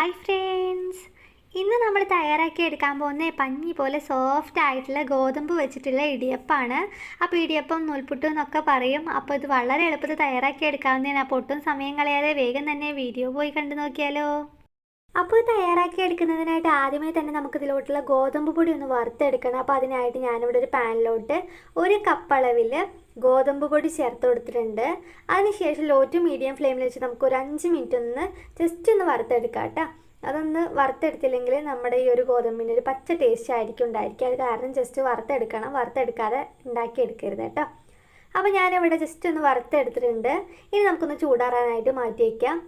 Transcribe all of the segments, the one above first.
Hi friends ഇന്ന് നമ്മൾ തയ്യാറാക്കി എടുക്കാൻ പോകുന്ന പഞ്ഞി പോലെ സോഫ്റ്റ് ആയിട്ടുള്ള ഗോതമ്പ് വെച്ചിട്ടുള്ള ഇടിയപ്പമാണ് അപ്പോൾ ഇടിയപ്പം നൂൽപുട്ടും എന്നൊക്കെ പറയും. അപ്പോൾ ഇത് വളരെ എളുപ്പത്തിൽ തയ്യാറാക്കി എടുക്കാവുന്നതാണ്. അപ്പോൾ ഒട്ടും സമയം കളയാതെ വേഗം തന്നെ വീഡിയോ പോയി കണ്ടു നോക്കിയാലോ. അപ്പോൾ തയ്യാറാക്കി എടുക്കുന്നതിനായിട്ട് ആദ്യമേ തന്നെ നമുക്ക് ഇതിലോട്ടുള്ള ഗോതമ്പ് പൊടി ഒന്ന് വറുത്തെടുക്കണം. അപ്പോൾ അതിനായിട്ട് ഞാനിവിടെ ഒരു പാനിലോട്ട് ഒരു കപ്പ് അളവിൽ ഗോതമ്പ് പൊടി ചേർത്ത് കൊടുത്തിട്ടുണ്ട്. അതിനുശേഷം ലോ ടു മീഡിയം ഫ്ലെയിമിൽ വെച്ച് നമുക്ക് ഒരു അഞ്ച് മിനിറ്റ് ഒന്ന് ജസ്റ്റ് ഒന്ന് വറുത്തെടുക്കാം കേട്ടോ. അതൊന്ന് വറുത്തെടുത്തില്ലെങ്കിൽ നമ്മുടെ ഈ ഒരു ഗോതമ്പിന്റെ ഒരു പച്ച ടേസ്റ്റ് ആയിരിക്കും ഉണ്ടായിരിക്കുക. അത് കാരണം ജസ്റ്റ് വറുത്തെടുക്കണം. വറുത്തെടുക്കാതെ ഉണ്ടാക്കിയെടുക്കരുത് കേട്ടോ. അപ്പോൾ ഞാനിവിടെ ജസ്റ്റ് ഒന്ന് വറുത്തെടുത്തിട്ടുണ്ട്. ഇനി നമുക്കൊന്ന് ചൂടാറാനായിട്ട് മാറ്റി വയ്ക്കാം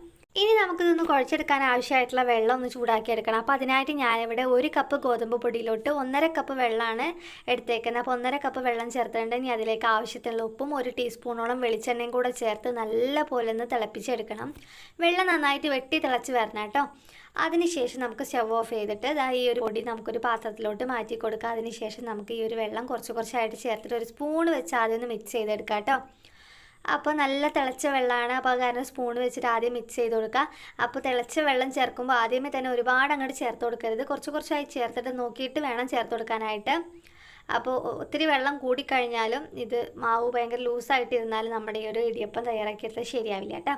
ഇനി നമുക്കിതൊന്ന് കുഴച്ചെടുക്കാൻ ആവശ്യമായിട്ടുള്ള വെള്ളം ഒന്ന് ചൂടാക്കി എടുക്കണം. അപ്പോൾ അതിനായിട്ട് ഞാനിവിടെ ഒരു കപ്പ് ഗോതമ്പ് പൊടിയിലോട്ട് ഒന്നര കപ്പ് വെള്ളമാണ് എടുത്തേക്കുന്നത്. അപ്പോൾ ഒന്നര കപ്പ് വെള്ളം ചേർത്തിട്ടുണ്ട്. ഇനി അതിലേക്ക് ആവശ്യത്തിനുള്ള ഉപ്പും ഒരു ടീസ്പൂണോളം വെളിച്ചെണ്ണയും കൂടെ ചേർത്ത് നല്ല പോലെ ഒന്ന് തിളപ്പിച്ചെടുക്കണം. വെള്ളം നന്നായിട്ട് വെട്ടി തിളച്ച് വരണം കേട്ടോ. അതിനുശേഷം നമുക്ക് സ്റ്റവ് ഓഫ് ചെയ്തിട്ട് ഈ ഒരു പൊടി നമുക്കൊരു പാത്രത്തിലോട്ട് മാറ്റി കൊടുക്കുക അതിനുശേഷം നമുക്ക് ഈ ഒരു വെള്ളം കുറച്ച് കുറച്ചായിട്ട് ചേർത്തിട്ട് ഒരു സ്പൂൺ വെച്ച് ആദ്യം ഒന്ന് മിക്സ് ചെയ്തെടുക്കാം കേട്ടോ. അപ്പോൾ നല്ല തിളച്ച വെള്ളമാണ്. അപ്പോൾ കാരണം സ്പൂൺ വെച്ചിട്ട് ആദ്യം മിക്സ് ചെയ്ത് കൊടുക്കുക. അപ്പോൾ തിളച്ച വെള്ളം ചേർക്കുമ്പോൾ ആദ്യമേ തന്നെ ഒരുപാട് അങ്ങോട്ട് ചേർത്ത് കൊടുക്കരുത്. കുറച്ച് കുറച്ചായി ചേർത്തിട്ട് നോക്കിയിട്ട് വേണം ചേർത്ത് കൊടുക്കാനായിട്ട്. അപ്പോൾ ഒത്തിരി വെള്ളം കൂടിക്കഴിഞ്ഞാലും ഇത് മാവ് ഭയങ്കര ലൂസായിട്ടിരുന്നാലും നമ്മുടെ ഈ ഒരു ഇടിയപ്പം തയ്യാറാക്കിയിട്ട് ശരിയാവില്ല കേട്ടോ.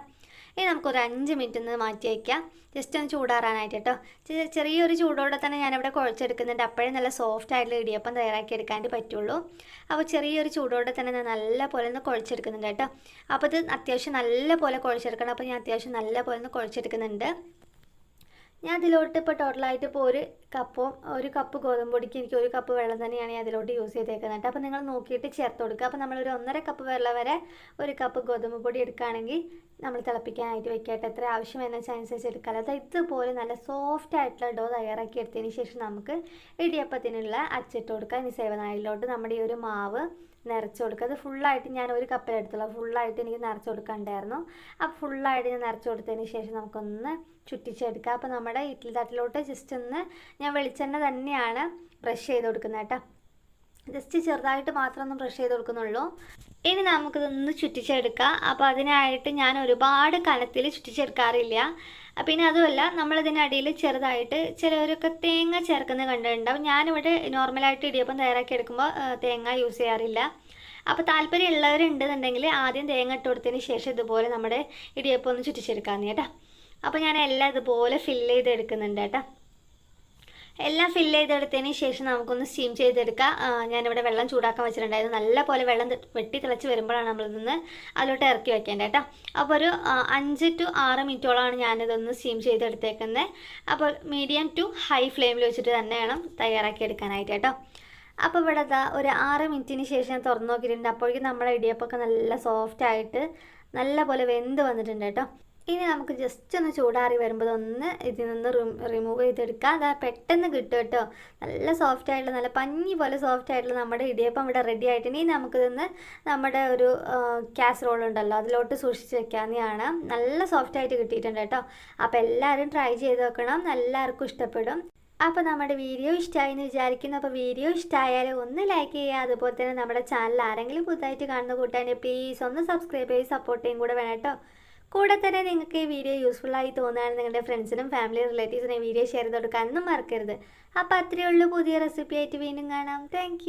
ഇനി നമുക്കൊരു അഞ്ച് മിനിറ്റ് ഒന്ന് മാറ്റി വയ്ക്കാം ജസ്റ്റ് ഒന്ന് ചൂടാറാനായിട്ട് കേട്ടോ ചെറിയൊരു ചൂടോടെ തന്നെ ഞാനിവിടെ കുഴച്ചെടുക്കുന്നുണ്ട്. അപ്പോഴേ നല്ല സോഫ്റ്റ് ആയിട്ടുള്ള ഇടിയപ്പം തയ്യാറാക്കി എടുക്കാനായിട്ട് പറ്റുള്ളൂ. അപ്പോൾ ചെറിയൊരു ചൂടോടെ തന്നെ ഞാൻ നല്ല പോലെ ഒന്ന് കുഴച്ചെടുക്കുന്നുണ്ട് കേട്ടോ അപ്പോൾ ഇത് അത്യാവശ്യം നല്ല പോലെ കുഴച്ചെടുക്കണം. അപ്പോൾ ഞാൻ അത്യാവശ്യം നല്ല പോലെ ഒന്ന് കുഴച്ചെടുക്കുന്നുണ്ട്. ഞാൻ ഇതിലോട്ട് ഇപ്പോൾ ടോട്ടലായിട്ട് ഇപ്പോൾ ഒരു കപ്പും ഒരു കപ്പ് ഗോതമ്പ് പൊടിക്ക് എനിക്ക് ഒരു കപ്പ് വെള്ളം തന്നെയാണ് ഞാൻ അതിലോട്ട് യൂസ് ചെയ്തേക്കുന്നത് അപ്പോൾ നിങ്ങൾ നോക്കിയിട്ട് ചേർത്ത് കൊടുക്കുക. അപ്പോൾ നമ്മളൊരു ഒന്നര കപ്പ് വെള്ളം വരെ ഒരു കപ്പ് ഗോതമ്പ് പൊടി എടുക്കുകയാണെങ്കിൽ നമ്മൾ തിളപ്പിക്കാനായിട്ട് വെക്കട്ടെ. എത്ര ആവശ്യം എന്ന് വെച്ചാൽ അനുസരിച്ച് എടുക്കാം അത് ഇതുപോലെ നല്ല സോഫ്റ്റ് ആയിട്ടുള്ള ഡോ തയ്യാറാക്കി എടുത്തതിന് ശേഷം നമുക്ക് ഇടിയപ്പത്തിനുള്ള അച്ചിട്ട് കൊടുക്കുക ഇനി സേവനായിലോട്ട് നമ്മുടെ ഈ ഒരു മാവ് നിറച്ച് കൊടുക്കുക. അത് ഫുള്ളായിട്ട് ഞാൻ ഒരു കപ്പിലെടുത്തുള്ളൂ ഫുള്ളായിട്ട് എനിക്ക് നിറച്ച് കൊടുക്കണ്ടായിരുന്നു. അപ്പോൾ ഫുള്ളായിട്ട് ഞാൻ നിറച്ച് കൊടുത്തതിന് ശേഷം നമുക്കൊന്ന് ചുറ്റിച്ചെടുക്കുക അപ്പോൾ നമ്മുടെ ഇഡ്ഡലി തട്ടിലോട്ട് ജസ്റ്റ് ഒന്ന് ഞാൻ വെളിച്ചെണ്ണ തന്നെയാണ് ബ്രഷ് ചെയ്ത് കൊടുക്കുന്നത് കേട്ടോ. ജസ്റ്റ് ചെറുതായിട്ട് മാത്രം ഒന്ന് ബ്രഷ് ചെയ്ത് കൊടുക്കുന്നുള്ളൂ. ഇനി നമുക്കിതൊന്ന് ചുറ്റിച്ചെടുക്കാം. അപ്പോൾ അതിനായിട്ട് ഞാൻ ഒരുപാട് കനത്തിൽ ചുറ്റിച്ചെടുക്കാറില്ല. പിന്നെ അതുമല്ല നമ്മളിതിനടിയിൽ ചെറുതായിട്ട് ചിലവരൊക്കെ തേങ്ങ ചേർക്കുന്നത് കണ്ടിട്ടുണ്ടാവും ഞാനിവിടെ നോർമലായിട്ട് ഇടിയപ്പം തയ്യാറാക്കി എടുക്കുമ്പോൾ തേങ്ങ യൂസ് ചെയ്യാറില്ല. അപ്പോൾ താല്പര്യം ഉള്ളവരുണ്ടെന്നുണ്ടെങ്കിൽ ആദ്യം തേങ്ങ ഇട്ട് കൊടുത്തതിന് ശേഷം ഇതുപോലെ നമ്മുടെ ഇടിയപ്പം ഒന്ന് ചുറ്റിച്ചെടുക്കാമെന്ന് കേട്ടോ. അപ്പോൾ ഞാൻ എല്ലാം ഇതുപോലെ ഫില്ല് ചെയ്തെടുക്കുന്നുണ്ട് കേട്ടോ. എല്ലാം ഫില്ല് ചെയ്തെടുത്തതിന് ശേഷം നമുക്കൊന്ന് സ്റ്റീം ചെയ്തെടുക്കാം. ഞാനിവിടെ വെള്ളം ചൂടാക്കാൻ വെച്ചിട്ടുണ്ടായിരുന്നു. നല്ല പോലെ വെള്ളം വെട്ടി തിളച്ച് വരുമ്പോഴാണ് നമ്മളിതൊന്ന് അതിലോട്ട് ഇറക്കി വെക്കേണ്ടത് കേട്ടോ. അപ്പോൾ ഒരു അഞ്ച് ടു ആറ് മിനിറ്റോളമാണ് ഞാനിതൊന്ന് സ്റ്റീം ചെയ്തെടുത്തേക്കുന്നത് അപ്പോൾ മീഡിയം ടു ഹൈ ഫ്ലെയിമിൽ വെച്ചിട്ട് തന്നെ വേണം തയ്യാറാക്കി എടുക്കാനായിട്ട് കേട്ടോ. അപ്പോൾ ഇവിടെ ഇതാ ഒരു ആറ് മിനിറ്റിന് ശേഷം തുറന്നു നോക്കിയിട്ടുണ്ട്. അപ്പോഴേക്കും നമ്മുടെ ഇടിയപ്പൊക്കെ നല്ല സോഫ്റ്റ് ആയിട്ട് നല്ല പോലെ വെന്ത് വന്നിട്ടുണ്ട് കേട്ടോ. ഇനി നമുക്ക് ജസ്റ്റ് ഒന്ന് ചൂടാറി വരുമ്പോൾ ഒന്ന് ഇതിൽ നിന്ന് റിമൂവ് ചെയ്തെടുക്കുക അത് പെട്ടെന്ന് കിട്ടും കേട്ടോ. നല്ല സോഫ്റ്റ് ആയിട്ടുള്ള നല്ല പഞ്ഞി പോലെ സോഫ്റ്റ് ആയിട്ടുള്ള നമ്മുടെ ഇടിയപ്പം ഇവിടെ റെഡി ആയിട്ട്. ഇനി നമുക്കിതൊന്ന് നമ്മുടെ ഒരു കാസറോൾ ഉണ്ടല്ലോ അതിലോട്ട് സൂക്ഷിച്ച് വെക്കാവുന്നതാണ് നല്ല സോഫ്റ്റ് ആയിട്ട് കിട്ടിയിട്ടുണ്ട് കേട്ടോ. അപ്പോൾ എല്ലാവരും ട്രൈ ചെയ്ത് നോക്കണം. എല്ലാവർക്കും ഇഷ്ടപ്പെടും. അപ്പോൾ നമ്മുടെ വീഡിയോ ഇഷ്ടമായി എന്ന് വിചാരിക്കുന്നു. അപ്പോൾ വീഡിയോ ഇഷ്ടമായാൽ ഒന്ന് ലൈക്ക് ചെയ്യുക. അതുപോലെ തന്നെ നമ്മുടെ ചാനൽ ആരെങ്കിലും പുതുതായിട്ട് കാണുന്ന കൂട്ടാൻ പ്ലീസ് ഒന്ന് സബ്സ്ക്രൈബ് ചെയ്ത് സപ്പോർട്ട് ചെയ്യും കൂടെ വേണം കേട്ടോ. കൂടെ തന്നെ നിങ്ങൾക്ക് ഈ വീഡിയോ യൂസ്ഫുൾ ആയി തോന്നുകയാണ് നിങ്ങളുടെ ഫ്രണ്ട്സിനും ഫാമിലി റിലേറ്റീവ്സിനും വീഡിയോ ഷെയർ ചെയ്ത് കൊടുക്കാനൊന്നും മറക്കരുത്. അപ്പോൾ അത്രയേ ഉള്ളൂ പുതിയ റെസിപ്പി ആയിട്ട് വീണ്ടും കാണാം. താങ്ക്